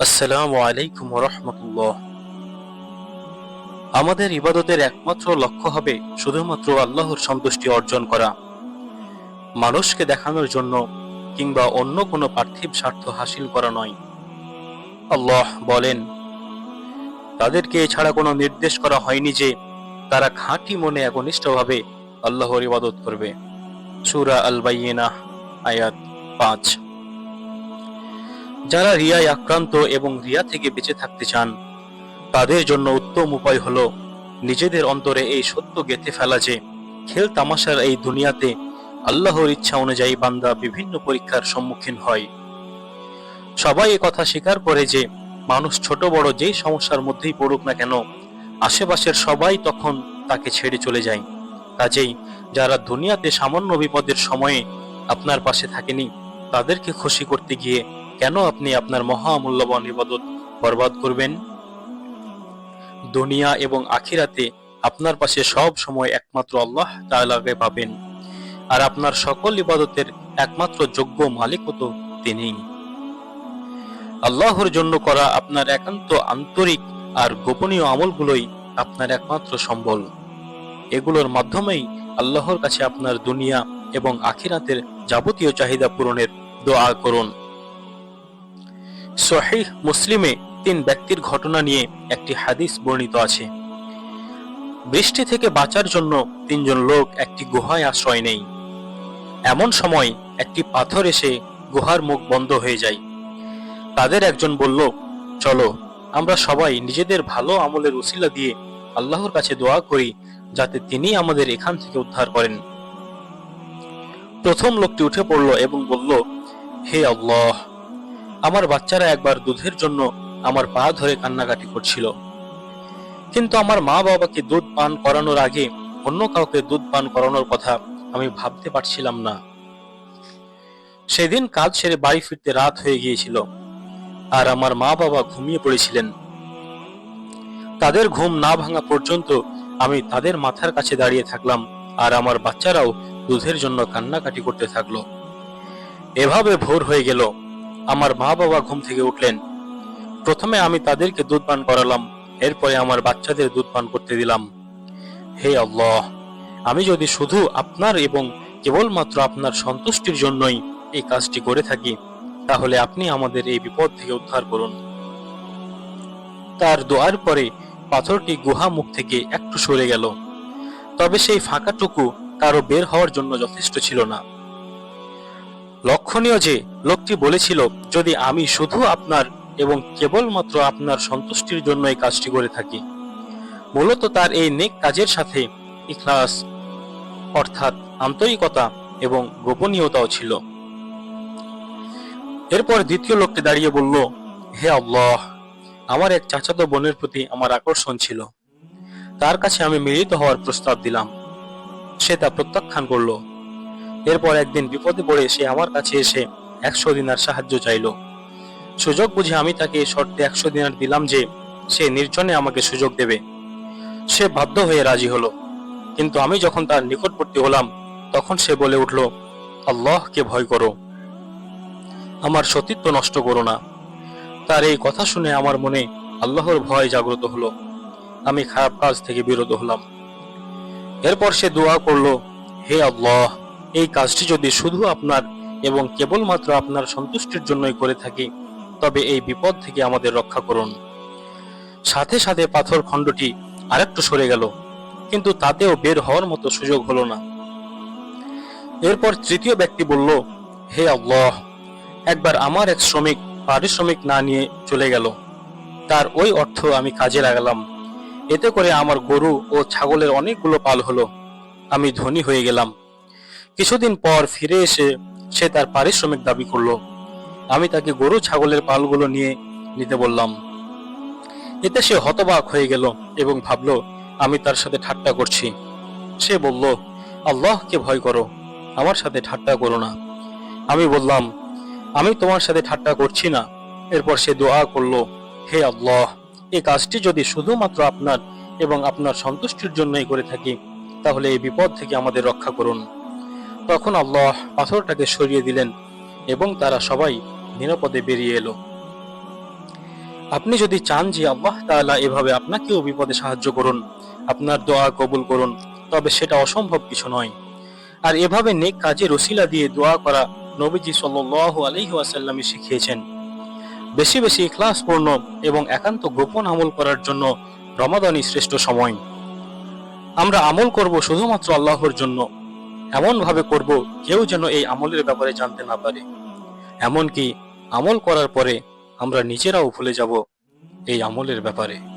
আসসালামু আলাইকুম রহমতুল্লাহ। আমাদের ইবাদতের একমাত্র লক্ষ্য হবে শুধুমাত্র আল্লাহর সন্তুষ্টি অর্জন করা। মানুষকে দেখানোর জন্য কিংবা অন্য কোনো পার্থিব স্বার্থ হাসিল করা নয়। আল্লাহ বলেন, তাদেরকে এছাড়া কোনো নির্দেশ করা হয়নি যে তারা খাঁটি মনে একনিষ্ঠভাবে আল্লাহর ইবাদত করবে। সুরা আল আয়াত পাঁচ। যারা রিয়ায় আক্রান্ত এবং রিয়া থেকে বেঁচে থাকতে চান, তাদের জন্য উত্তম উপায় হলো নিজেদের অন্তরে এই সত্য গেঁথে ফেলা যে খেল তামাশার এই দুনিয়াতে আল্লাহর ইচ্ছা অনুযায়ী বান্দা বিভিন্ন পরীক্ষার সম্মুখীন হয়। সবাই কথা স্বীকার করে যে মানুষ ছোট বড় যেই সমস্যার মধ্যেই পড়ুক না কেন, আশেপাশের সবাই তখন তাকে ছেড়ে চলে যায়। কাজেই যারা দুনিয়াতে সামান্য বিপদের সময়ে আপনার পাশে থাকেনি, তাদেরকে খুশি করতে গিয়ে কেন আপনি আপনার মহামূল্যবান ইবাদত বরবাদ করবেন? দুনিয়া এবং আখিরাতে আপনার পাশে সব সময় একমাত্র আল্লাহ তাআলাকে পাবেন। আর আপনার সকল ইবাদতের একমাত্র যোগ্য মালিকও তো তিনিই আল্লাহর জন্য করা আপনার একান্ত আন্তরিক আর গোপনীয় আমলগুলোই আপনার একমাত্র সম্বল। এগুলোর মাধ্যমেই আল্লাহর কাছে আপনার দুনিয়া এবং আখিরাতের যাবতীয় চাহিদা পূরণের দোয়া করুন। সহিহ মুসলিমে তিন ব্যক্তির ঘটনা নিয়ে একটি হাদিস বর্ণিত আছে। বৃষ্টি থেকে বাঁচার জন্য তিনজন লোক একটি গুহায় আশ্রয় নেই এমন সময় একটি পাথর এসে গুহার মুখ বন্ধ হয়ে যায়। তাদের একজন বলল, চলো, আমরা সবাই নিজেদের ভালো আমলের উসিলা দিয়ে আল্লাহর কাছে দোয়া করি যাতে তিনি আমাদের এখান থেকে উদ্ধার করেন। প্রথম লোকটি উঠে পড়ল এবং বলল, হে আল্লাহ আমার বাচ্চারা একবার দুধের জন্য আমার পা ধরে কান্নাকাটি করছিল। কিন্তু আমার মা বাবাকে দুধ পান করানোর আগে অন্য কাউকে দুধ পান করানোর কথা আমি ভাবতে পারছিলাম না। সেদিন কাজ সেরে বাড়ি ফিরতে রাত হয়ে গিয়েছিল আর আমার মা বাবা ঘুমিয়ে পড়েছিলেন। তাদের ঘুম না ভাঙা পর্যন্ত আমি তাদের মাথার কাছে দাঁড়িয়ে থাকলাম আর আমার বাচ্চারাও দুধের জন্য কান্নাকাটি করতে থাকল। এভাবে ভোর হয়ে গেল। আমার মা বাবা ঘুম থেকে উঠলেন। প্রথমে আমি তাদেরকে দুধ পান করালাম, এরপরে আমার বাচ্চাদের দুধ পান করতে দিলাম। হে আল্লাহ, আমি যদি শুধু আপনার এবং কেবলমাত্র আপনার সন্তুষ্টির জন্যই এই কাজটি করে থাকি, তাহলে আপনি আমাদের এই বিপদ থেকে উদ্ধার করুন। তার দোয়ার পরে পাথরটি গুহা মুখ থেকে একটু সরে গেল। তবে সেই ফাঁকাটুকু কারও বের হওয়ার জন্য যথেষ্ট ছিল না। লক্ষণীয় যে লোকটি বলেছিল, যদি আমি শুধু আপনার এবং কেবলমাত্র আপনার সন্তুষ্টির জন্য এই কাজটি করে থাকি, মূলত তার এই নেক কাজের সাথে ইখলাস অর্থাৎ আন্তরিকতা এবং গোপনীয়তাও ছিল। এরপর দ্বিতীয় লোকটি দাঁড়িয়ে বলল, হে আল্লাহ, আমার এক চাচাতো বোনের প্রতি আমার আকর্ষণ ছিল। তার কাছে আমি মিলিত হওয়ার প্রস্তাব দিলাম। সে তা প্রত্যাখ্যান করল। এরপর একদিন বিপদে পড়ে সে আমার কাছে এসে একশো দিনার সাহায্য চাইল। সুযোগ বুঝে আমি তাকে শর্তে একশো দিনার দিলাম যে সে নির্জনে আমাকে সুযোগ দেবে। সে বাধ্য হয়ে রাজি হলো। কিন্তু আমি যখন তার নিকটবর্তী হলাম, তখন সে বলে উঠল, আল্লাহকে ভয় করো। আমার সতীত্ব নষ্ট করো না। তার এই কথা শুনে আমার মনে আল্লাহর ভয় জাগ্রত হলো। আমি খারাপ কাজ থেকে বিরত হলাম। এরপর সে দোয়া করল, হে আল্লাহ এই কাজটি যদি শুধু আপনার এবং কেবলমাত্র আপনার সন্তুষ্টির জন্যই করে থাকি, তবে এই বিপদ থেকে আমাদের রক্ষা করুন। সাথে সাথে পাথর খণ্ডটি আরেকটু সরে গেল, কিন্তু তাতেও বের হওয়ার মতো সুযোগ হলো না। এরপর তৃতীয় ব্যক্তি বলল, হে আল্লাহ! একবার আমার এক শ্রমিক পারিশ্রমিক না নিয়ে চলে গেল। তার ওই অর্থ আমি কাজে লাগালাম। এতে করে আমার গরু ও ছাগলের অনেকগুলো পাল হলো। আমি ধনী হয়ে গেলাম। কিছুদিন পর ফিরে এসে সে তার পারিশ্রমিক দাবি করল। আমি তাকে গরু, ছাগলের পালগুলো নিয়ে নিতে বললাম। এতে সে হতবাক হয়ে গেল এবং ভাবলো, আমি তার সাথে ঠাট্টা করছি। সে বলল, আল্লাহকে ভয় করো, আমার সাথে ঠাট্টা করো না। আমি বললাম, আমি তোমার সাথে ঠাট্টা করছি না। এরপর সে দোয়া করল, হে আল্লাহ এই কাজটি যদি শুধুমাত্র আপনার এবং আপনার সন্তুষ্টির জন্যই করে থাকি, তাহলে এই বিপদ থেকে আমাদের রক্ষা করুন। তখন আল্লাহ পাথরটাকে সরিয়ে দিলেন এবং তারা সবাই নিরাপদে বেরিয়ে এলো। আপনি যদি চান যে আল্লাহ তাআলা এভাবে আপনাকেও বিপদে সাহায্য করুন, আপনার দোয়া কবুল করুন, তবে সেটা অসম্ভব কিছু নয়। আর এভাবে নেক কাজে রসিলা দিয়ে দোয়া করা নবীজি সাল্লাল্লাহু আলাইহি ওয়াসাল্লামই শিখিয়েছেন। বেশি বেশি ইখলাসপূর্ণ এবং একান্ত গোপন আমল করার জন্য রমাদানই শ্রেষ্ঠ সময়। আমরা আমল করব শুধুমাত্র আল্লাহর জন্য এমন ভাবে করব কেউ যেন এই আমলের ব্যাপারে জানতে না পারে। এমনকি আমল করার পরে আমরা নিজেরাও ভুলে যাব এই আমলের ব্যাপারে।